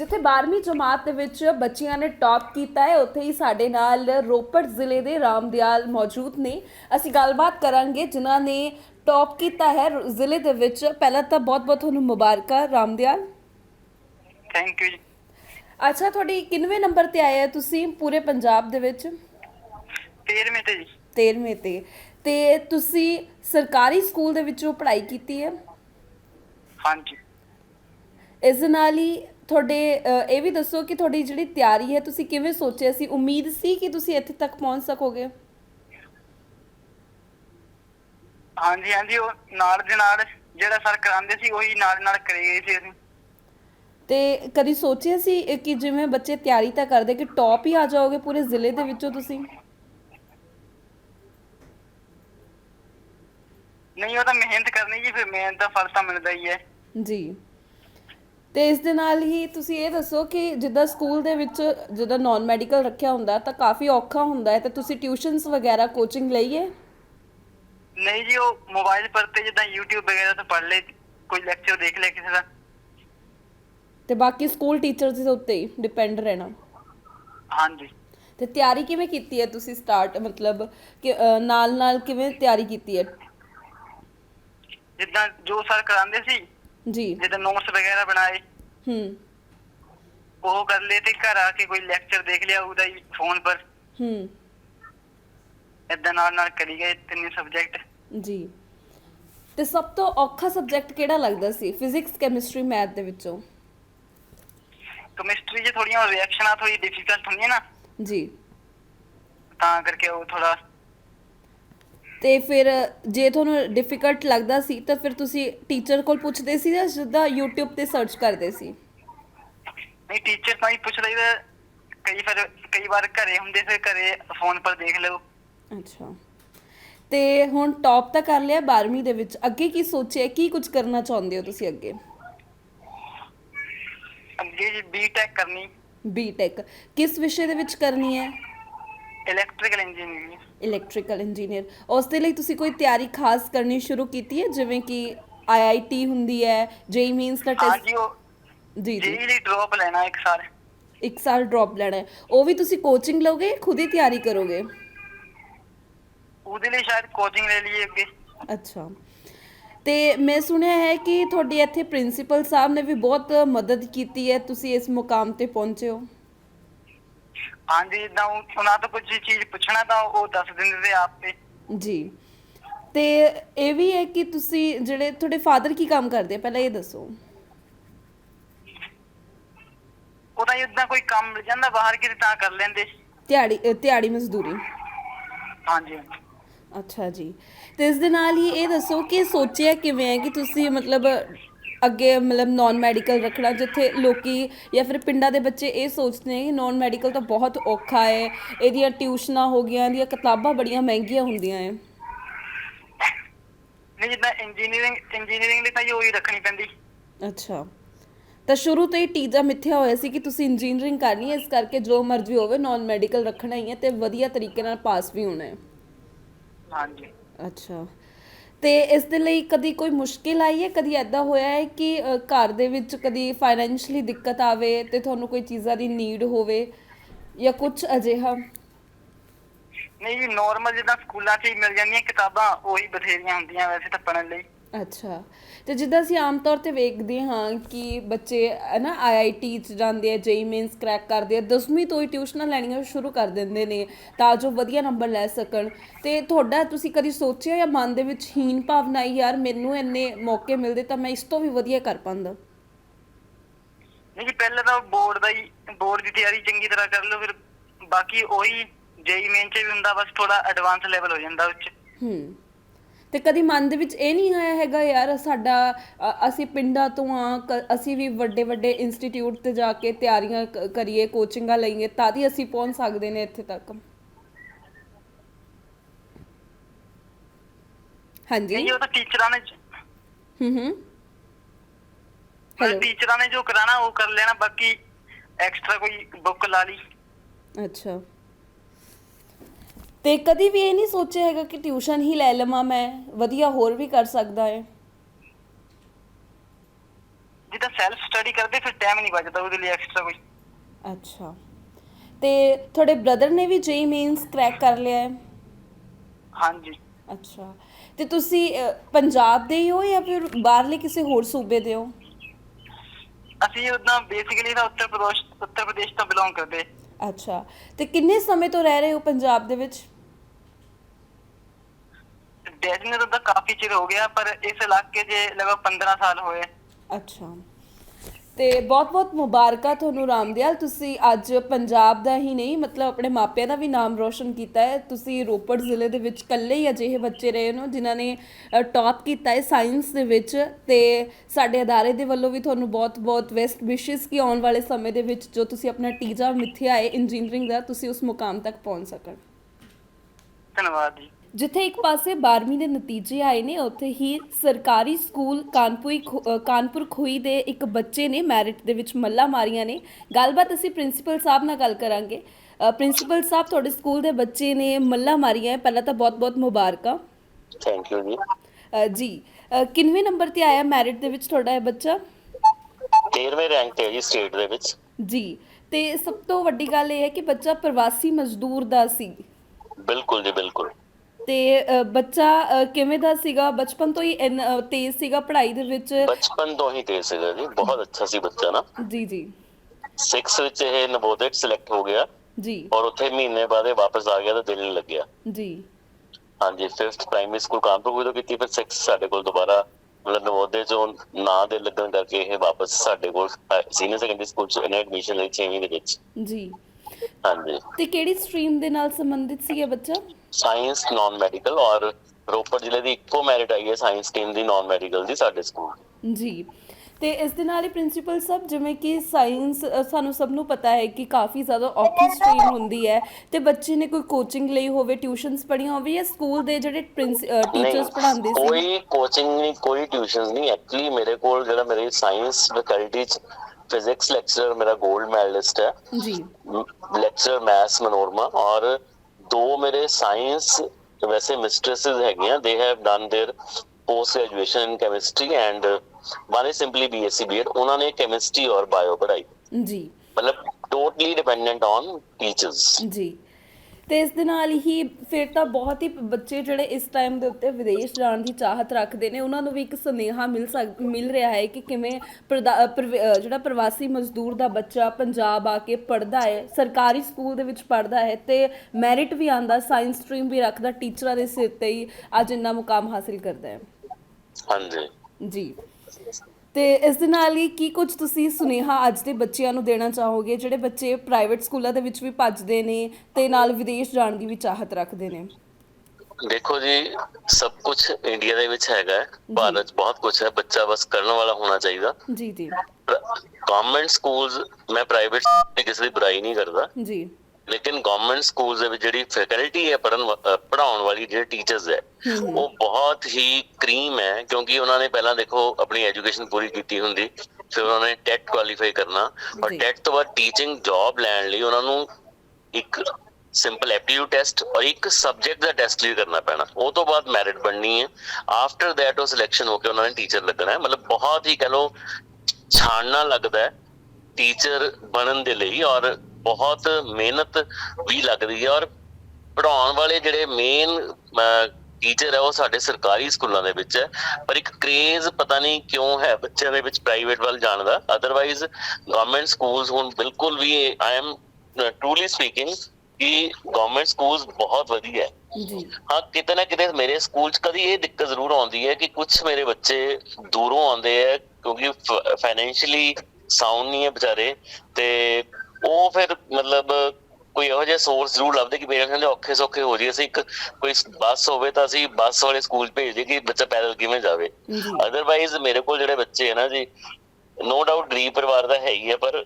ਜਿੱਥੇ 12ਵੀਂ ਜਮਾਤ ਦੇ ਵਿੱਚ ਬੱਚਿਆਂ ਨੇ ਟੌਪ ਕੀਤਾ ਹੈ ਉੱਥੇ ਹੀ ਸਾਡੇ ਨਾਲ ਰੋਪੜ ਜ਼ਿਲ੍ਹੇ ਦੇ ਰਾਮਦਿਆਲ ਮੌਜੂਦ ਨੇ। ਅਸੀਂ ਗੱਲਬਾਤ ਕਰਾਂਗੇ ਜਿਨ੍ਹਾਂ ਨੇ ਟੌਪ ਕੀਤਾ ਹੈ ਜ਼ਿਲ੍ਹੇ ਦੇ ਵਿੱਚ। ਪਹਿਲਾਂ ਤਾਂ ਬਹੁਤ-ਬਹੁਤ ਤੁਹਾਨੂੰ ਮੁਬਾਰਕਾਂ ਰਾਮਦਿਆਲ। ਥੈਂਕ ਯੂ ਜੀ। ਅੱਛਾ ਤੁਹਾਡੀ ਕਿੰਨਵੇਂ ਨੰਬਰ ਤੇ ਆਏ ਆ ਤੁਸੀਂ ਪੂਰੇ ਪੰਜਾਬ ਦੇ ਵਿੱਚ? 13ਵੇਂ ਤੇ ਜੀ। 13ਵੇਂ ਤੇ। ਤੇ ਤੁਸੀਂ ਸਰਕਾਰੀ ਸਕੂਲ ਦੇ ਵਿੱਚੋਂ ਪੜ੍ਹਾਈ ਕੀਤੀ ਹੈ? ਹਾਂਜੀ। ਇਸ ਦੇ ਨਾਲ ਹੀ ਤੁਹਾਡੇ ਇਹ ਵੀ ਦੱਸੋ ਕਿ ਤੁਹਾਡੀ ਜਿਹੜੀ ਤਿਆਰੀ ਹੈ ਤੁਸੀਂ ਕਿਵੇਂ ਸੋਚਿਆ ਸੀ? ਉਮੀਦ ਸੀ ਕਿ ਤੁਸੀਂ ਇੱਥੇ ਤੱਕ ਪਹੁੰਚ ਸਕੋਗੇ? ਹਾਂਜੀ ਹਾਂਜੀ ਉਹ ਨਾਲ ਦੇ ਨਾਲ ਜਿਹੜਾ ਸਰ ਕਰਾਉਂਦੇ ਸੀ ਉਹੀ ਨਾਲ ਨਾਲ ਕਰੇ ਗਏ ਸੀ ਅਸੀਂ। ਤੇ ਕਦੀ ਸੋਚਿਆ ਸੀ ਕਿ ਜਿਵੇਂ ਬੱਚੇ ਤਿਆਰੀ ਤਾਂ ਕਰਦੇ ਕਿ ਟੌਪ ਹੀ ਆ ਜਾਓਗੇ ਪੂਰੇ ਜ਼ਿਲ੍ਹੇ ਦੇ ਵਿੱਚੋਂ ਤੁਸੀਂ? ਨਹੀਂ ਉਹ ਤਾਂ ਮਿਹਨਤ ਕਰਨੀ ਜੀ ਫਿਰ ਮਿਹਨਤ ਦਾ ਫਲ ਤਾਂ ਮਿਲਦਾ ਹੀ ਹੈ। ਜੀ। ਤੇ ਇਸ ਦੇ ਨਾਲ ਹੀ ਤੁਸੀਂ ਇਹ ਦੱਸੋ ਕਿ ਜਿੱਦਾਂ ਸਕੂਲ ਦੇ ਵਿੱਚ ਜਿੱਦਾਂ ਨਾਨ ਮੈਡੀਕਲ ਰੱਖਿਆ ਹੁੰਦਾ ਤਾਂ ਕਾਫੀ ਔਖਾ ਹੁੰਦਾ ਹੈ ਤੇ ਤੁਸੀਂ ਟਿਊਸ਼ਨਸ ਵਗੈਰਾ ਕੋਚਿੰਗ ਲਈ ਹੈ? ਨਹੀਂ ਜੀ ਉਹ ਮੋਬਾਈਲ ਪਰ ਤੇ ਜਿੱਦਾਂ YouTube ਵਗੈਰਾ ਤੋਂ ਪੜ੍ਹ ਲੈ ਕੋਈ ਲੈਕਚਰ ਦੇਖ ਲਿਆ ਕਿਸੇ ਦਾ। ਤੇ ਬਾਕੀ ਸਕੂਲ ਟੀਚਰਸ ਦੇ ਉੱਤੇ ਹੀ ਡਿਪੈਂਡ ਰਹਿਣਾ। ਹਾਂਜੀ। ਤੇ ਤਿਆਰੀ ਕਿਵੇਂ ਕੀਤੀ ਹੈ ਤੁਸੀਂ ਸਟਾਰਟ ਮਤਲਬ ਕਿ ਨਾਲ ਨਾਲ ਕਿਵੇਂ ਤਿਆਰੀ ਕੀਤੀ ਹੈ? ਜਿੱਦਾਂ ਜੋ ਸਰ ਕਰਾਉਂਦੇ ਸੀ ਜੀ। ਜਿੱਦਾਂ ਨੋਟਸ ਵਗੈਰਾ ਬਣਾਏ ਹੂੰ। ਉਹ ਕਰ ਲਏ ਤੇ ਘਰ ਆ ਕੇ ਕੋਈ ਲੈਕਚਰ ਦੇਖ ਲਿਆ ਉਹਦਾ ਹੀ ਫੋਨ ਪਰ। ਹੂੰ। ਏਦਾਂ ਨਾਲ ਨਾਲ ਕਰੀ ਗਏ ਤਿੰਨੇ ਸਬਜੈਕਟ ਜੀ। ਤੇ ਸਭ ਤੋਂ ਔਖਾ ਸਬਜੈਕਟ ਕਿਹੜਾ ਲੱਗਦਾ ਸੀ? ਫਿਜ਼ਿਕਸ ਕੈਮਿਸਟਰੀ ਮੈਥ ਦੇ ਵਿੱਚੋਂ? ਕੈਮਿਸਟਰੀ 'ਚ ਥੋੜੀਆਂ ਰਿਐਕਸ਼ਨਾਂ ਥੋੜੀ ਡਿਫਿਕਲਟ ਹੁੰਦੀਆਂ ਨਾ। ਜੀ। ਤਾਂ ਕਰਕੇ ਉਹ ਥੋੜਾ ਤੇ ਫਿਰ ਜੇ ਤੁਹਾਨੂੰ ਡਿਫਿਕਲਟ ਲੱਗਦਾ ਸੀ ਤਾਂ ਫਿਰ ਤੁਸੀਂ ਟੀਚਰ ਕੋਲ ਪੁੱਛਦੇ ਸੀ ਜਾਂ ਸਿੱਧਾ YouTube ਤੇ ਸਰਚ ਕਰਦੇ ਸੀ? ਨਹੀਂ ਟੀਚਰ ਤਾਂ ਹੀ ਪੁੱਛ ਲਈਦਾ ਕਈ ਫਿਰ ਕਈ ਵਾਰ ਘਰੇ ਹੁੰਦੇ ਫਿਰ ਘਰੇ ਫੋਨ ਪਰ ਦੇਖ ਲਓ। ਅੱਛਾ। ਤੇ ਹੁਣ ਟੌਪ ਤਾਂ ਕਰ ਲਿਆ 12ਵੀਂ ਦੇ ਵਿੱਚ। ਅੱਗੇ ਕੀ ਸੋਚਿਆ ਕੀ ਕੁਝ ਕਰਨਾ ਚਾਹੁੰਦੇ ਹੋ ਤੁਸੀਂ ਅੱਗੇ? ਅੱਗੇ ਜੀ ਬੀਟੈਕ ਕਰਨੀ। ਬੀਟੈਕ ਕਿਸ ਵਿਸ਼ੇ ਦੇ ਵਿੱਚ ਕਰਨੀ ਹੈ? ਇਲੈਕਟ੍ਰੀਕਲ ਇੰਜੀਨੀਅਰਿੰਗ ਇਲੈਕਟ੍ਰੀਕਲ ਇੰਜੀਨੀਅਰ ਉਸ ਦੇ ਲਈ ਤੁਸੀਂ ਕੋਈ ਤਿਆਰੀ ਖਾਸ ਕਰਨੀ ਸ਼ੁਰੂ ਕੀਤੀ ਹੈ? ਜਿਵੇਂ ਕਿ ਆਈਆਈਟੀ ਹੁੰਦੀ ਹੈ ਜੇਈ ਮੀਨਸ ਦਾ ਟੈਸਟ ਹਾਂਜੀ ਉਹ ਜੀ ਜੀ। ਜੀ ਲਈ ਡ੍ਰੌਪ ਲੈਣਾ ਇੱਕ ਸਾਲ। ਇੱਕ ਸਾਲ ਡ੍ਰੌਪ ਲੈਣਾ ਹੈ। ਉਹ ਵੀ ਤੁਸੀਂ ਕੋਚਿੰਗ ਲਓਗੇ ਖੁਦ ਹੀ ਤਿਆਰੀ ਕਰੋਗੇ? ਉਹਦੇ ਲਈ ਸ਼ਾਇਦ ਕੋਚਿੰਗ ਲੈ ਲਈਏ ਅੱਗੇ। ਅੱਛਾ। ਤੇ ਮੈਂ ਸੁਣਿਆ ਹੈ ਕਿ ਤੁਹਾਡੇ ਇੱਥੇ ਪ੍ਰਿੰਸੀਪਲ ਸਾਹਿਬ ਨੇ ਵੀ ਬਹੁਤ ਮਦਦ ਕੀਤੀ ਹੈ। ਤੁਸੀਂ ਇਸ ਮੁਕਾਮ ਤੇ ਪਹੁੰਚੇ ਹੋ। ਹਾਂਜੀ ਇਦਾਂ ਉਹਨਾਂ ਤੋਂ ਕੁਝ ਚੀਜ਼ ਪੁੱਛਣਾ ਤਾਂ ਉਹ ਦੱਸ ਦਿੰਦੇ ਤੇ ਆਪ ਤੇ। ਜੀ। ਤੇ ਇਹ ਵੀ ਹੈ ਕਿ ਤੁਸੀਂ ਜਿਹੜੇ ਤੁਹਾਡੇ ਫਾਦਰ ਕੀ ਕੰਮ ਕਰਦੇ ਆ? ਪਹਿਲਾਂ ਇਹ ਦੱਸੋ। ਉਹਦਾ ਇਦਾਂ ਕੋਈ ਕੰਮ ਮਿਲ ਜਾਂਦਾ ਬਾਹਰ ਕਿਤੇ ਤਾਂ ਕਰ ਲੈਂਦੇ। ਦਿਹਾੜੀ ਅ, ਦਿਹਾੜੀ ਮਜ਼ਦੂਰੀ। ਹਾਂਜੀ। ਅੱਛਾ ਜੀ। ਤੇ ਇਸ ਦੇ ਨਾਲ ਹੀ ਇਹ ਦੱਸੋ ਕਿ ਸੋਚਿਆ ਕਿਵੇਂ ਹੈ ਕਿ ਤੁਸੀਂ ਮਤਲਬ ਅੱਗੇ ਮਤਲਬ ਨਾਨ ਮੈਡੀਕਲ ਰੱਖਣਾ ਜਿੱਥੇ ਲੋਕੀ ਜਾਂ ਫਿਰ ਪਿੰਡਾਂ ਦੇ ਬੱਚੇ ਇਹ ਸੋਚਦੇ ਨੇ ਕਿ ਨਾਨ ਮੈਡੀਕਲ ਤਾਂ ਬਹੁਤ ਔਖਾ ਹੈ ਇਹਦੀਆਂ ਟਿਊਸ਼ਨਾਂ ਹੋ ਗਈਆਂ ਇਹਦੀਆਂ ਕਿਤਾਬਾਂ ਬੜੀਆਂ ਮਹਿੰਗੀਆਂ ਹੁੰਦੀਆਂ ਹੈ ਨਹੀਂ ਜਿੱਦਾਂ ਇੰਜੀਨੀਅਰਿੰਗ ਇੰਜੀਨੀਅਰਿੰਗ ਲਈ ਤਾਂ ਉਹੀ ਰੱਖਣੀ ਪੈਂਦੀ। ਅੱਛਾ। ਤਾਂ ਸ਼ੁਰੂ ਤੋਂ ਹੀ ਟੀਚਾ ਮਿੱਥਿਆ ਹੋਇਆ ਸੀ ਕਿ ਤੁਸੀਂ ਇੰਜੀਨੀਅਰਿੰਗ ਕਰਨੀ ਹੈ ਇਸ ਕਰਕੇ ਜੋ ਮਰਜ਼ੀ ਹੋਵੇ ਨਾਨ ਮੈਡੀਕਲ ਰੱਖਣਾ ਹੀ ਹੈ ਤੇ ਵਧੀਆ ਤਰੀਕੇ ਨਾਲ ਪਾਸ ਵੀ ਹੋਣਾ ਹੈ ਹਾਂਜੀ। ਅੱਛਾ। ਤੇ ਇਸ ਦੇ ਲਈ ਕਦੀ ਕੋਈ ਮੁਸ਼ਕਿਲ ਆਈ ਹੈ? ਕਦੀ ਐਦਾਂ ਹੋਇਆ ਹੈ ਕਿ ਅ, ਘਰ ਦੇ ਵਿੱਚ ਕਦੀ ਫਾਈਨੈਂਸ਼ਲੀ ਦਿੱਕਤ ਆਵੇ ਤੇ ਤੁਹਾਨੂੰ ਕੋਈ ਚੀਜ਼ਾਂ ਦੀ ਨੀਡ ਹੋਵੇ ਜਾਂ ਕੁਝ ਅਜਿਹਾ? ਨਹੀਂ ਜੀ ਨਾਰਮਲ ਜਿੱਦਾਂ ਸਕੂਲਾਂ 'ਚ ਹੀ ਮਿਲ ਜਾਂਦੀਆਂ ਕਿਤਾਬਾਂ ਉਹੀ ਬਥੇਰੀਆਂ ਹੁੰਦੀਆਂ ਵੈਸੇ ਤਾਂ ਪੜ੍ਹਨ ਲਈ। ਅੱਛਾ। ਤੇ ਜਿੱਦਾਂ ਅਸੀਂ ਆਮ ਤੌਰ ਤੇ ਵੇਖਦੇ ਹਾਂ ਕਿ ਬੱਚੇ ਹੈ ਨਾ ਆਈਆਈਟੀ ਚ ਜਾਂਦੇ ਆ ਜੇਈ ਮੇਨਸ ਕ੍ਰੈਕ ਕਰਦੇ ਆ 10ਵੀਂ ਤੋਂ ਹੀ ਟਿਊਸ਼ਨਾਂ ਲੈਣੀਆਂ ਸ਼ੁਰੂ ਕਰ ਦਿੰਦੇ ਨੇ ਤਾਂ ਜੋ ਵਧੀਆ ਨੰਬਰ ਲੈ ਸਕਣ। ਤੇ ਤੁਹਾਡਾ ਤੁਸੀਂ ਕਦੀ ਸੋਚਿਆ ਜਾਂ ਮਨ ਦੇ ਵਿੱਚ ਹੀਨ ਭਾਵਨਾ ਆਈ ਯਾਰ ਮੈਨੂੰ ਇੰਨੇ ਮੌਕੇ ਮਿਲਦੇ ਤਾਂ ਮੈਂ ਇਸ ਤੋਂ ਵੀ ਵਧੀਆ ਕਰ ਪਾਂਦਾ ਨਹੀਂ ਜੀ ਪਹਿਲਾਂ ਤਾਂ ਬੋਰਡ ਦਾ ਹੀ ਬੋਰਡ ਦੀ ਤਿਆਰੀ ਚੰਗੀ ਤਰ੍ਹਾਂ ਕਰ ਲਓ ਫਿਰ ਬਾਕੀ ਉਹੀ ਜੇਈ ਮੇਨ 'ਚ ਵੀ ਹੁੰਦਾ ਬਸ ਥੋੜਾ ਐਡਵਾਂਸ ਲੈਵਲ ਹੋ ਜਾਂਦਾ ਉੱਚ ਹੂੰ। ਤੇ ਕਦੀ ਮਨ ਦੇ ਵਿੱਚ ਇਹ ਨਹੀਂ ਆਇਆ ਹੈਗਾ ਯਾਰ ਸਾਡਾ ਅ, ਅਸੀਂ ਪਿੰਡਾਂ ਤੋਂ ਆ ਕ- ਅਸੀਂ ਵੀ ਵੱਡੇ ਵੱਡੇ ਇੰਸਟੀਚਿਊਟ ਤੇ ਜਾ ਕੇ ਤਿਆਰੀਆਂ ਕ- ਕਰੀਏ ਕੋਚਿੰਗਾਂ ਲਈਏ ਤਾਂ ਹੀ ਅਸੀਂ ਪਹੁੰਚ ਸਕਦੇ ਨੇ ਇੱਥੇ ਤੱਕ। ਹਾਂਜੀ? ਨਹੀਂ ਉਹ ਤਾਂ ਟੀਚਰਾਂ ਨੇ ਹੂੰ ਹੂੰ। ਹੈਲੋ ਟੀਚਰਾਂ ਨੇ ਜੋ ਕਰਾਣਾ ਉਹ ਕਰ ਲੈਣਾ ਬਾਕੀ ਐਕਸਟਰਾ ਕੋਈ ਬੁੱਕ ਲਾ ਲਈ। ਅੱਛਾ। ਤੇ ਕਦੀ ਵੀ ਇਹ ਨਹੀਂ ਸੋਚਿਆ ਹੈਗਾ ਕਿ ਟਿਊਸ਼ਨ ਹੀ ਲੈ ਲਵਾਂ ਮੈਂ ਵਧੀਆ ਹੋਰ ਵੀ ਕਰ ਸਕਦਾ ਹੈ। ਜਿੱਦਾਂ ਸੈਲਫ ਸਟੱਡੀ ਕਰਦੇ ਫਿਰ ਟਾਈਮ ਨਹੀਂ ਬਚਦਾ ਉਹਦੇ ਲਈ ਐਕਸਟਰਾ ਕੋਈ ਅੱਛਾ। ਤੇ ਤੁਹਾਡੇ ਬ੍ਰਦਰ ਨੇ ਵੀ ਜੇਈ ਮੀਨਸ ਕ੍ਰੈਕ ਕਰ ਲਿਆ ਹੈ? ਹਾਂਜੀ। ਅੱਛਾ। ਤੇ ਤੁਸੀਂ ਅ, ਪੰਜਾਬ ਦੇ ਹੀ ਹੋ ਜਾਂ ਫਿਰ ਬਾਹਰਲੇ ਕਿਸੇ ਹੋਰ ਸੂਬੇ ਦੇ ਹੋ? ਅਸੀਂ ਉਦਾਂ ਬੇਸਿਕਲੀ ਤਾਂ ਉੱਤਰ ਪ੍ਰਦੇਸ਼ ਉੱਤਰ ਪ੍ਰਦੇਸ਼ ਤੋਂ ਬਿਲੋਂਗ ਕਰਦੇ। ਅੱਛਾ। ਤੇ ਕਿੰਨੇ ਸਮੇਂ ਤੋਂ ਰਹਿ ਰਹੇ ਹੋ ਪੰਜਾਬ ਦੇ ਵਿੱਚ? ਡੈਡ ਨੇ ਤਾਂ ਕਾਫੀ ਚਿਰ ਹੋ ਗਿਆ ਪਰ ਇਸ ਇਲਾਕੇ 'ਚ ਲਗਭਗ 15 ਸਾਲ ਹੋਏ। ਅੱਛਾ। ਤੇ ਬਹੁਤ-ਬਹੁਤ ਮੁਬਾਰਕਾਂ ਤੁਹਾਨੂੰ ਰਾਮਦਿਆਲ। ਤੁਸੀਂ ਅੱਜ ਪੰਜਾਬ ਦਾ ਹੀ ਨਹੀਂ, ਮਤਲਬ ਆਪਣੇ ਮਾਪਿਆਂ ਦਾ ਵੀ ਨਾਮ ਰੋਸ਼ਨ ਕੀਤਾ ਹੈ। ਤੁਸੀਂ ਰੋਪੜ ਜ਼ਿਲ੍ਹੇ ਦੇ ਵਿੱਚ ਇਕੱਲੇ ਹੀ ਅਜਿਹੇ ਬੱਚੇ ਰਹੇ ਹੋ ਜਿਨ੍ਹਾਂ ਨੇ ਟੌਪ ਕੀਤਾ ਹੈ ਸਾਇੰਸ ਦੇ ਵਿੱਚ। ਤੇ ਸਾਡੇ ਅਦਾਰੇ ਦੇ ਵੱਲੋਂ ਵੀ ਤੁਹਾਨੂੰ ਬਹੁਤ-ਬਹੁਤ ਬੈਸਟ ਵਿਸ਼ੇਸ ਕਿ ਆਉਣ ਵਾਲੇ ਸਮੇਂ ਦੇ ਵਿੱਚ ਜੋ ਤੁਸੀਂ ਆਪਣਾ ਟੀਚਾ ਮਿੱਥਿਆ ਹੈ ਇੰਜੀਨੀਅਰਿੰਗ ਦਾ, ਤੁਸੀਂ ਉਸ ਮੁਕਾਮ ਤੱਕ ਪਹੁੰਚ ਸਕਣ। ਧੰਨਵਾਦ ਜੀ। ਜਿੱਥੇ ਇੱਕ ਪਾਸੇ 12ਵੀਂ ਦੇ ਨਤੀਜੇ ਆਏ ਨੇ ਉੱਥੇ ਹੀ ਸਰਕਾਰੀ ਸਕੂਲ ਕਾਨਪੁਰੀ ਕਾਨਪੁਰ ਖੋਈ ਦੇ ਇੱਕ ਬੱਚੇ ਨੇ ਮੈਰਿਟ ਦੇ ਵਿੱਚ ਮੱਲਾ ਮਾਰੀਆਂ ਨੇ। ਗੱਲਬਾਤ ਅਸੀਂ ਪ੍ਰਿੰਸੀਪਲ ਸਾਹਿਬ ਨਾਲ ਗੱਲ ਕਰਾਂਗੇ। ਪ੍ਰਿੰਸੀਪਲ ਸਾਹਿਬ ਤੁਹਾਡੇ ਸਕੂਲ ਦੇ ਬੱਚੇ ਨੇ ਮੱਲਾ ਮਾਰੀਆਂ ਹੈ। ਪਹਿਲਾਂ ਤਾਂ ਬਹੁਤ-ਬਹੁਤ ਮੁਬਾਰਕਾਂ। ਥੈਂਕ ਯੂ ਜੀ। ਜੀ। ਅ, ਕਿੰਨਵੇਂ ਨੰਬਰ ਤੇ ਆਇਆ ਮੈਰਿਟ ਦੇ ਵਿੱਚ ਤੁਹਾਡਾ ਇਹ ਬੱਚਾ? 13ਵੇਂ ਰੈਂਕ ਤੇ ਹੈ ਜੀ ਸਟੇਟ ਦੇ ਵਿੱਚ। ਜੀ। ਤੇ ਸਭ ਤੋਂ ਵੱਡੀ ਗੱਲ ਇਹ ਹੈ ਕਿ ਬੱਚਾ ਪ੍ਰਵਾਸੀ ਮਜ਼ਦੂਰ ਦਾ ਸੀ। ਬਿਲਕੁਲ ਜੀ ਬਿਲਕੁਲ। ਤੇ ਬੱਚਾ ਕਿਵੇਂ ਦਾ ਸੀਗਾ? ਬਚਪਨ ਤੋਂ ਹੀ ਤੇਜ਼ ਸੀਗਾ ਪੜ੍ਹਾਈ ਦੇ ਵਿੱਚ? ਬਚਪਨ ਤੋਂ ਹੀ ਤੇਜ਼ ਸੀਗਾ ਜੀ। ਬਹੁਤ ਅੱਛਾ ਸੀ ਬੱਚਾ ਨਾ। ਜੀ ਜੀ। 6 ਵਿੱਚ ਇਹ ਨਵੋਦਿਆ ਸਿਲੈਕਟ ਹੋ ਗਿਆ। ਜੀ। ਔਰ ਉੱਥੇ ਮਹੀਨੇ ਬਾਅਦ ਇਹ ਵਾਪਸ ਆ ਗਿਆ ਤਾਂ ਦਿਲ ਨਹੀਂ ਲੱਗਿਆ। ਜੀ। ਹਾਂਜੀ 5th ਪ੍ਰਾਇਮਰੀ ਸਕੂਲ ਕਾਨਪੁਰ ਤੋਂ ਕੀਤੀ ਫਿਰ 6 ਸਾਡੇ ਕੋਲ ਦੁਬਾਰਾ ਮਤਲਬ ਨਵੋਦਿਆ ਚੋਂ ਨਾਂ ਦੇ ਲੱਗਣ ਕਰਕੇ ਇਹ ਵਾਪਸ ਸਾਡੇ ਕੋਲ ਸੀਨੀਅਰ ਸੈਕੰਡਰੀ ਸਕੂਲ ਚ ਐਡਮਿਸ਼ਨ ਲਈ 6ਵੀਂ ਦੇ ਵਿੱਚ। ਜੀ। ਹਾਂਜੀ। ਤੇ ਕਿਹੜੀ ਸਟਰੀਮ ਦੇ ਨਾਲ ਸੰਬੰਧਿਤ ਸੀ ਇਹ ਬੱਚਾ? ਸਾਇੰਸ ਨਾਨ ਮੈਡੀਕਲ ਔਰ ਰੋਪੜ ਜ਼ਿਲ੍ਹੇ ਦੀ ਇੱਕੋ ਮੈਰਿਟ ਆਈ ਹੈ ਸਾਇੰਸ ਟੀਮ ਦੀ ਨਾਨ ਮੈਡੀਕਲ ਦੀ ਸਾਡੇ ਸਕੂਲ ਜੀ। ਤੇ ਇਸ ਦੇ ਨਾਲ ਹੀ ਪ੍ਰਿੰਸੀਪਲ ਸਾਹਿਬ ਜਿਵੇਂ ਕਿ ਸਾਇੰਸ ਸਾਨੂੰ ਸਭ ਨੂੰ ਪਤਾ ਹੈ ਕਿ ਕਾਫੀ ਜ਼ਿਆਦਾ ਔਖੀ ਸਟਰੀਮ ਹੁੰਦੀ ਹੈ ਤੇ ਬੱਚੇ ਨੇ ਕੋਈ ਕੋਚਿੰਗ ਲਈ ਹੋਵੇ ਟਿਊਸ਼ਨਸ ਪੜ੍ਹੀਆਂ ਹੋਵੇ ਜਾਂ ਸਕੂਲ ਦੇ ਜਿਹੜੇ ਟੀਚਰਸ ਪੜ੍ਹਾਉਂਦੇ ਸੀ। ਕੋਈ ਕੋਚਿੰਗ ਨਹੀਂ ਕੋਈ ਟਿਊਸ਼ਨਸ ਨਹੀਂ ਐਕਚੁਅਲੀ ਮੇਰੇ ਕੋਲ ਜਿਹੜਾ ਮੇਰੇ ਸਾਇੰਸ ਫੈਕਲਟੀ ਚ फिजिक्स लेक्चरर मेरा गोल्ड मेडलिस्ट है। जी। लेक्चरर ਮੈਥਸ ਮਨੋਰਮਾ ਔਰ ਦੋ ਮੇਰੇ ਸਾਇੰਸ ਵੈਸੇ ਮਿਸਟ੍ਰੈਸਸ ਹੈਗੀਆਂ they have done their post graduation in chemistry and one is simply BSc BEd ਉਹਨਾਂ ਨੇ ਕੈਮਿਸਟਰੀ ਔਰ ਬਾਇਓ ਪੜਾਈ ਜੀ ਮਤਲਬ ਟੋਟਲੀ ਡਿਪੈਂਡੈਂਟ ਔਨ ਟੀਚਰਸ ਜੀ ਤੇ ਇਸ ਦੇ ਨਾਲ ਹੀ ਫਿਰ ਤਾਂ ਬਹੁਤ ਹੀ ਬੱਚੇ ਜਿਹੜੇ ਇਸ ਟਾਈਮ ਦੇ ਉੱਤੇ ਵਿਦੇਸ਼ ਜਾਣ ਦੀ ਚਾਹਤ ਰੱਖਦੇ ਨੇ ਉਹਨਾਂ ਨੂੰ ਵੀ ਇੱਕ ਸੁਨੇਹਾ ਮਿਲ ਸਕ ਮਿਲ ਰਿਹਾ ਹੈ ਕਿ ਕਿਵੇਂ ਜਿਹੜਾ ਪ੍ਰਵਾਸੀ ਮਜ਼ਦੂਰ ਦਾ ਬੱਚਾ ਪੰਜਾਬ ਆ ਕੇ ਪੜਦਾ ਹੈ ਸਰਕਾਰੀ ਸਕੂਲ ਦੇ ਵਿੱਚ ਪੜਦਾ ਹੈ ਤੇ ਮੈਰਿਟ ਵੀ ਆਂਦਾ ਸਾਇੰਸ ਸਟਰੀਮ ਵੀ ਰੱਖਦਾ ਟੀਚਰਾਂ ਦੇ ਸਿਰ ਤੇ ਹੀ ਅੱਜ ਇੰਨਾ ਮੁਕਾਮ ਹਾਸਿਲ ਕਰਦਾ ਹੈ। ਹਾਂਜੀ। ਜੀ। ਤੇ ਇਸ ਦੇ ਨਾਲ ਹੀ ਕੀ ਕੁਝ ਤੁਸੀਂ ਸੁਨੇਹਾ ਅੱਜ ਦੇ ਬੱਚਿਆਂ ਨੂੰ ਦੇਣਾ ਚਾਹੋਗੇ ਜਿਹੜੇ ਬੱਚੇ ਪ੍ਰਾਈਵੇਟ ਸਕੂਲਾਂ ਦੇ ਵਿੱਚ ਵੀ ਭੱਜਦੇ ਨੇ ਤੇ ਨਾਲ ਵਿਦੇਸ਼ ਜਾਣ ਦੀ ਵੀ ਚਾਹਤ ਰੱਖਦੇ ਨੇ? ਦੇਖੋ ਜੀ ਸਭ ਕੁਝ ਇੰਡੀਆ ਦੇ ਵਿੱਚ ਹੈਗਾ ਭਾਰਤ ਬਹੁਤ ਕੁਝ ਹੈ ਬੱਚਾ ਬਸ ਕਰਨ ਵਾਲਾ ਹੋਣਾ ਚਾਹੀਦਾ। ਜੀ ਜੀ। ਗਵਰਨਮੈਂਟ ਸਕੂਲਸ ਮੈਂ ਪ੍ਰਾਈਵੇਟ ਕਿਸੇ ਦੀ ਬੁਰਾਈ ਨਹੀਂ ਕਰਦਾ। ਜੀ। ਲੇਕਿਨ ਗਵਰਨਮੈਂਟ ਸਕੂਲਸ ਦੇ ਵਿੱਚ ਜਿਹੜੀ ਫੈਕਲਟੀ ਹੈ ਪੜਨ ਪੜਾਉਣ ਵਾਲੀ ਜਿਹੜੇ ਟੀਚਰਸ ਹੈ ਉਹ ਬਹੁਤ ਹੀ ਕਰੀਮ ਹੈ ਕਿਉਂਕਿ ਉਹਨਾਂ ਨੇ ਪਹਿਲਾਂ ਦੇਖੋ ਆਪਣੀ ਐਜੂਕੇਸ਼ਨ ਪੂਰੀ ਕੀਤੀ ਹੁੰਦੀ ਫਿਰ ਉਹਨਾਂ ਨੇ ਟੈਟ ਕੁਆਲੀਫਾਈ ਕਰਨਾ ਔਰ। ਟੈਟ ਤੋਂ ਬਾਅਦ ਟੀਚਿੰਗ ਜੌਬ ਲੈਣ ਲਈ ਉਹਨਾਂ ਨੂੰ ਇੱਕ ਸਿੰਪਲ ਐਪਟੀਟਿਊਡ ਟੈਸਟ ਔਰ ਇੱਕ ਸਬਜੈਕਟ ਦਾ ਟੈਸਟ ਕਲੀਅਰ ਕਰਨਾ ਪੈਣਾ। ਉਹ ਤੋਂ ਬਾਅਦ ਮੈਰਿਟ ਬਣਨੀ ਹੈ। ਆਫਟਰ ਦੈਟ ਉਹ ਸਿਲੈਕਸ਼ਨ ਹੋ ਕੇ ਉਹਨਾਂ ਨੇ ਟੀਚਰ ਲੱਗਣਾ ਹੈ। ਮਤਲਬ ਬਹੁਤ ਹੀ ਕਹ ਲੋ ਛਾਣਨਾ ਲੱਗਦਾ ਹੈ ਟੀਚਰ ਬਣਨ ਦੇ ਲਈ ਔਰ ਬਹੁਤ ਮਿਹਨਤ ਵੀ ਲੱਗਦੀ ਹੈ ਔਰ ਪੜਾਉਣ ਵਾਲੇ ਜਿਹੜੇ ਮੇਨ ਟੀਚਰ ਹੈ ਉਹ ਸਾਡੇ ਸਰਕਾਰੀ ਸਕੂਲਾਂ ਦੇ ਵਿੱਚ ਹੈ। ਪਰ ਇੱਕ ਕ੍ਰੇਜ਼ ਪਤਾ ਨਹੀਂ ਕਿਉਂ ਹੈ ਬੱਚਿਆਂ ਦੇ ਵਿੱਚ ਪ੍ਰਾਈਵੇਟ ਵੱਲ ਜਾਣ ਦਾ। ਅਦਰਵਾਈਜ਼ ਗਵਰਨਮੈਂਟ ਸਕੂਲਸ ਹੁਣ ਬਿਲਕੁਲ ਵੀ ਆਈ ਐਮ ਟਰੂਲੀ ਸਪੀਕਿੰਗ ਕਿ ਗਵਰਨਮੈਂਟ ਸਕੂਲਸ ਬਹੁਤ ਵਧੀਆ ਹੈ। ਜੀ। ਹਾਂ ਕਿਤੇ ਨਾ ਕਿਤੇ ਮੇਰੇ ਸਕੂਲ 'ਚ ਕਦੀ ਇਹ ਦਿੱਕਤ ਜ਼ਰੂਰ ਆਉਂਦੀ ਹੈ ਕਿ ਕੁਝ ਮੇਰੇ ਬੱਚੇ ਦੂਰੋਂ ਆਉਂਦੇ ਆ ਕਿਉਂਕਿ ਫਾਈਨੈਂਸ਼ੀਅਲੀ ਸਾਊਂਡ ਨਹੀਂ ਹੈ ਵਿਚਾਰੇ ਤੇ ਉਹ ਫਿਰ ਮਤਲਬ ਕੋਈ ਇਹੋ ਜਿਹਾ ਸੋਰਸ ਜ਼ਰੂਰ ਲੱਭਦੇ ਕਿ ਪੇਰੈਂਟਸ ਕਹਿੰਦੇ ਔਖੇ ਸੌਖੇ ਹੋ ਜੀ ਅਸੀਂ ਇੱਕ ਕੋਈ ਬੱਸ ਹੋਵੇ ਤਾਂ ਅਸੀਂ ਬੱਸ ਵਾਲੇ ਸਕੂਲ ਭੇਜ ਦਈਏ ਕਿ ਬੱਚਾ ਪੈਦਲ ਕਿਵੇਂ ਜਾਵੇ। ਅਦਰਵਾਈਜ਼ ਮੇਰੇ ਕੋਲ ਜਿਹੜੇ ਬੱਚੇ ਹੈ ਨਾ ਜੀ ਨੋ ਡਾਊਟ ਗਰੀਬ ਪਰਿਵਾਰ ਦਾ ਹੈ ਹੀ ਹੈ ਪਰ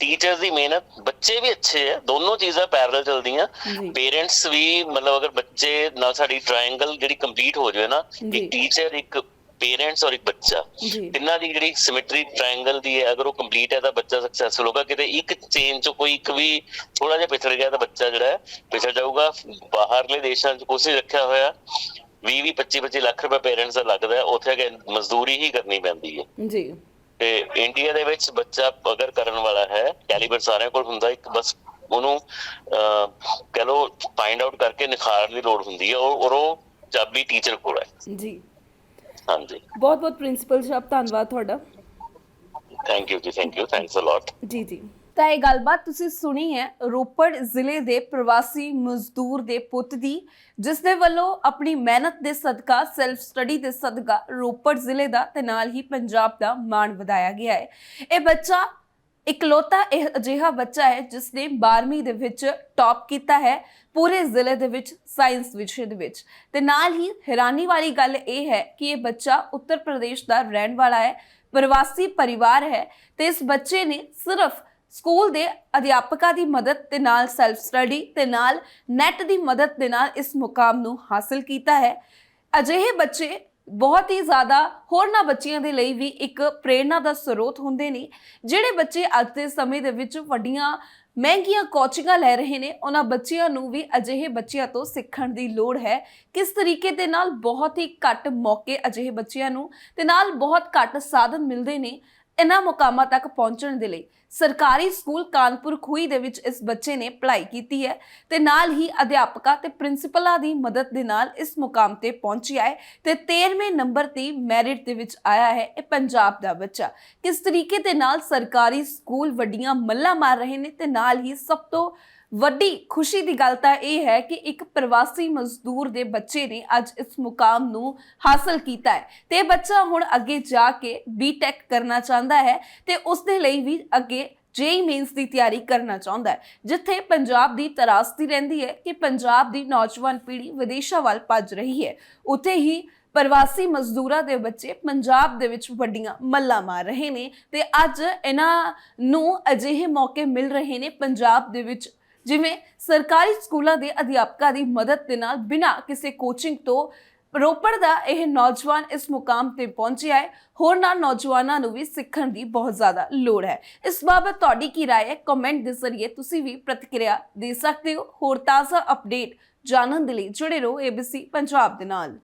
ਟੀਚਰਸ ਦੀ ਮਿਹਨਤ ਬੱਚੇ ਵੀ ਅੱਛੇ ਹੈ ਦੋਨੋਂ ਚੀਜ਼ਾਂ ਪੈਰਲਲ ਚੱਲਦੀਆਂ। ਪੇਰੈਂਟਸ ਵੀ ਮਤਲਬ ਅਗਰ ਬੱਚੇ ਨਾਲ ਸਾਡੀ ਟ੍ਰਾਇੰਗਲ ਜਿਹੜੀ ਕੰਪਲੀਟ ਹੋ ਜਾਵੇ ਨਾ। ਇੱਕ ਟੀਚਰ ਇੱਕ ਪੇਰੈਂਟਸ ਔਰ ਇੱਕ ਬੱਚਾ। ਤਿੰਨਾਂ ਦੀ ਜਿਹੜੀ ਸਿਮੈਟਰੀ ਟ੍ਰਾਇੰਗਲ ਦੀ ਹੈ ਅਗਰ ਉਹ ਕੰਪਲੀਟ ਹੈ ਤਾਂ ਬੱਚਾ ਸਕਸੈਸਫੁਲ ਹੋਗਾ ਕਿਤੇ ਇੱਕ ਚੇਨ ਚ ਕੋਈ ਇੱਕ ਵੀ ਥੋੜਾ ਜਿਹਾ ਪਿਛੜ ਗਿਆ ਤਾਂ ਬੱਚਾ ਜਿਹੜਾ ਹੈ ਪਿਛੜ ਜਾਊਗਾ। ਬਾਹਰਲੇ ਦੇਸ਼ਾਂ 'ਚ ਕੋਸ਼ਿਸ਼ ਰੱਖਿਆ ਹੋਇਆ। 20 20 25 25 ਲੱਖ ਰੁਪਏ ਪੇਰੈਂਟਸ ਦਾ ਲੱਗਦਾ ਹੈ। ਉੱਥੇ ਅਗੇ ਮਜ਼ਦੂਰੀ ਹੀ ਕਰਨੀ ਪੈਂਦੀ ਹੈ। ਜੀ। ਤੇ ਇੰਡੀਆ ਦੇ ਵਿੱਚ ਬੱਚਾ ਅਗਰ ਕਰਨ ਵਾਲਾ ਹੈ ਕੈਲੀਬਰ ਸਾਰਿਆਂ ਕੋਲ ਹੁੰਦਾ ਇੱਕ ਬਸ ਉਹਨੂੰ ਕਹ ਲੋ ਫਾਈਂਡ ਆਊਟ ਕਰਕੇ ਨਿਖਾਰਨ ਦੀ ਲੋੜ ਹੁੰਦੀ ਹੈ। ਔਰ ਉਹ ਚਾਬੀ ਟੀਚਰ ਕੋਲ ਹੈ। ਜੀ। ਹਾਂਜੀ। ਬਹੁਤ ਬਹੁਤ ਪ੍ਰਿੰਸੀਪਲ ਸਾਹਿਬ ਧੰਨਵਾਦ ਤੁਹਾਡਾ। ਥੈਂਕ ਯੂ ਜੀ thank you thanks a lot ਜੀ ਜੀ। ਤਾਂ ਇਹ ਗੱਲਬਾਤ ਤੁਸੀਂ ਸੁਣੀ ਹੈ ਰੋਪੜ ਜ਼ਿਲ੍ਹੇ ਦੇ ਪ੍ਰਵਾਸੀ ਮਜ਼ਦੂਰ ਦੇ ਪੁੱਤ ਦੀ ਜਿਸ ਦੇ ਵੱਲੋਂ ਆਪਣੀ ਮਿਹਨਤ ਦੇ ਸਦਕਾ ਸੈਲਫ ਸਟੱਡੀ ਦੇ ਸਦਕਾ ਰੋਪੜ ਜ਼ਿਲ੍ਹੇ ਦਾ ਤੇ ਨਾਲ ਹੀ ਪੰਜਾਬ ਦਾ ਮਾਣ ਵਧਾਇਆ ਗਿਆ ਹੈ। ਇਹ ਬੱਚਾ ਇਕਲੌਤਾ ਇਹ ਅਜਿਹਾ ਬੱਚਾ ਹੈ ਜਿਸ ਨੇ 12ਵੀਂ ਦੇ ਵਿੱਚ ਟੌਪ ਕੀਤਾ ਹੈ, ਪੂਰੇ ਜ਼ਿਲ੍ਹੇ ਦੇ ਵਿੱਚ ਸਾਇੰਸ ਵਿਸ਼ੇ ਦੇ ਵਿੱਚ। ਤੇ ਨਾਲ ਹੀ ਹੈਰਾਨੀ ਵਾਲੀ ਗੱਲ ਇਹ ਹੈ ਕਿ ਇਹ ਬੱਚਾ ਉੱਤਰ ਪ੍ਰਦੇਸ਼ ਦਾ ਰਹਿਣ ਵਾਲਾ ਹੈ, ਪ੍ਰਵਾਸੀ ਪਰਿਵਾਰ ਹੈ ਤੇ ਇਸ ਬੱਚੇ ਨੇ ਸਿਰਫ ਸਕੂਲ ਦੇ ਅਧਿਆਪਕਾਂ ਦੀ ਮਦਦ ਤੇ ਨਾਲ ਸੈਲਫ ਸਟੱਡੀ ਤੇ ਨਾਲ ਨੈਟ ਦੀ ਮਦਦ ਦੇ ਨਾਲ ਇਸ ਮੁਕਾਮ ਨੂੰ ਹਾਸਲ ਕੀਤਾ ਹੈ। ਅਜਿਹੇ ਬੱਚੇ ਬਹੁਤ ਹੀ ਜ਼ਿਆਦਾ ਹੋਰਨਾਂ ਬੱਚਿਆਂ ਦੇ ਲਈ ਵੀ ਇੱਕ ਪ੍ਰੇਰਣਾ ਦਾ ਸਰੋਤ ਹੁੰਦੇ ਨੇ। ਜਿਹੜੇ ਬੱਚੇ ਅੱਜ ਦੇ ਸਮੇਂ ਦੇ ਵਿੱਚ ਵੱਡੀਆਂ, ਮਹਿੰਗੀਆਂ ਕੋਚਿੰਗਾਂ ਲੈ ਰਹੇ ਨੇ, ਉਹਨਾਂ ਬੱਚਿਆਂ ਨੂੰ ਵੀ ਅਜਿਹੇ ਬੱਚਿਆਂ ਤੋਂ ਸਿੱਖਣ ਦੀ ਲੋੜ ਹੈ। ਕਿਸ ਤਰੀਕੇ ਦੇ ਨਾਲ ਬਹੁਤ ਹੀ ਘੱਟ ਮੌਕੇ ਅਜਿਹੇ ਬੱਚਿਆਂ ਨੂੰ ਤੇ ਨਾਲ ਬਹੁਤ ਘੱਟ ਸਾਧਨ ਮਿਲਦੇ ਨੇ ਇਹਨਾਂ ਮੁਕਾਮਾਂ ਤੱਕ ਪਹੁੰਚਣ ਦੇ ਲਈ। ਸਰਕਾਰੀ ਸਕੂਲ ਕਾਨਪੁਰ ਖੂਈ ਦੇ ਵਿੱਚ ਇਸ ਬੱਚੇ ਨੇ ਪੜ੍ਹਾਈ ਕੀਤੀ ਹੈ ਤੇ ਨਾਲ ਹੀ ਅਧਿਆਪਕਾਂ ਤੇ ਪ੍ਰਿੰਸੀਪਲਾਂ ਦੀ ਮਦਦ ਦੇ ਨਾਲ ਇਸ ਮੁਕਾਮ ਤੇ ਪਹੁੰਚਿਆ ਹੈ ਤੇ 13ਵੇਂ ਨੰਬਰ ਤੇ ਮੈਰਿਟ ਦੇ ਵਿੱਚ ਆਇਆ ਹੈ ਇਹ ਪੰਜਾਬ ਦਾ ਬੱਚਾ। ਕਿਸ ਤਰੀਕੇ ਦੇ ਨਾਲ ਸਰਕਾਰੀ ਸਕੂਲ ਵੱਡੀਆਂ ਮੱਲਾਂ ਮਾਰ ਰਹੇ ਨੇ ਤੇ ਨਾਲ ਹੀ ਸਭ ਤੋਂ ਵੱਡੀ ਖੁਸ਼ੀ ਦੀ ਗੱਲ ਤਾਂ ਇਹ ਹੈ ਕਿ ਇੱਕ ਪ੍ਰਵਾਸੀ ਮਜ਼ਦੂਰ ਦੇ ਬੱਚੇ ਨੇ ਅੱਜ ਇਸ ਮੁਕਾਮ ਨੂੰ ਹਾਸਲ ਕੀਤਾ ਹੈ। ਤੇ ਬੱਚਾ ਹੁਣ ਅੱਗੇ ਜਾ ਕੇ ਬੀਟੈਕ ਕਰਨਾ ਚਾਹੁੰਦਾ ਹੈ ਤੇ ਉਸ ਦੇ ਲਈ ਵੀ ਅੱਗੇ ਜੇਈ ਮੇਨਸ ਦੀ ਤਿਆਰੀ ਕਰਨਾ ਚਾਹੁੰਦਾ ਹੈ, ਜਿੱਥੇ ਪੰਜਾਬ ਦੀ ਤਰਾਸਦੀ ਰਹਿੰਦੀ ਹੈ ਕਿ ਪੰਜਾਬ ਦੀ ਨੌਜਵਾਨ ਪੀੜ੍ਹੀ ਵਿਦੇਸ਼ਾਂ ਵੱਲ ਭੱਜ ਰਹੀ ਹੈ। ਉੱਥੇ ਹੀ ਪ੍ਰਵਾਸੀ ਮਜ਼ਦੂਰਾਂ ਦੇ ਬੱਚੇ ਪੰਜਾਬ ਦੇ ਵਿੱਚ ਵੱਡੀਆਂ ਮੱਲਾਂ ਮਾਰ ਰਹੇ ਨੇ ਤੇ ਅੱਜ ਇਹਨਾਂ ਨੂੰ ਅਜਿਹੇ ਮੌਕੇ ਮਿਲ ਰਹੇ ਨੇ ਪੰਜਾਬ ਦੇ ਵਿੱਚ ਜਿਵੇਂ ਸਰਕਾਰੀ ਸਕੂਲਾਂ ਦੇ ਅਧਿਆਪਕਾਂ ਦੀ ਮਦਦ ਦੇ ਨਾਲ ਬਿਨਾਂ ਕਿਸੇ ਕੋਚਿੰਗ ਤੋਂ ਰੋਪੜ ਦਾ ਇਹ ਨੌਜਵਾਨ ਇਸ ਮੁਕਾਮ ਤੇ ਪਹੁੰਚਿਆ ਹੈ ਹੋਰਨਾਂ ਨੌਜਵਾਨਾਂ ਨੂੰ ਵੀ ਸਿੱਖਣ ਦੀ ਬਹੁਤ ਜ਼ਿਆਦਾ ਲੋੜ ਹੈ ਇਸ ਬਾਬਤ ਤੁਹਾਡੀ ਕੀ رائے ਹੈ ਕਮੈਂਟ ਦੇ ਜ਼ਰੀਏ ਤੁਸੀਂ ਵੀ ਪ੍ਰਤੀਕਿਰਿਆ ਦੇ ਸਕਦੇ ਹੋ ਹੋਰ ਤਾਜ਼ਾ ਅਪਡੇਟ ਜਾਣਨ ਦੇ ਲਈ ਜੁੜੇ ਰਹੋ ABC ਪੰਜਾਬ ਦੇ ਨਾਲ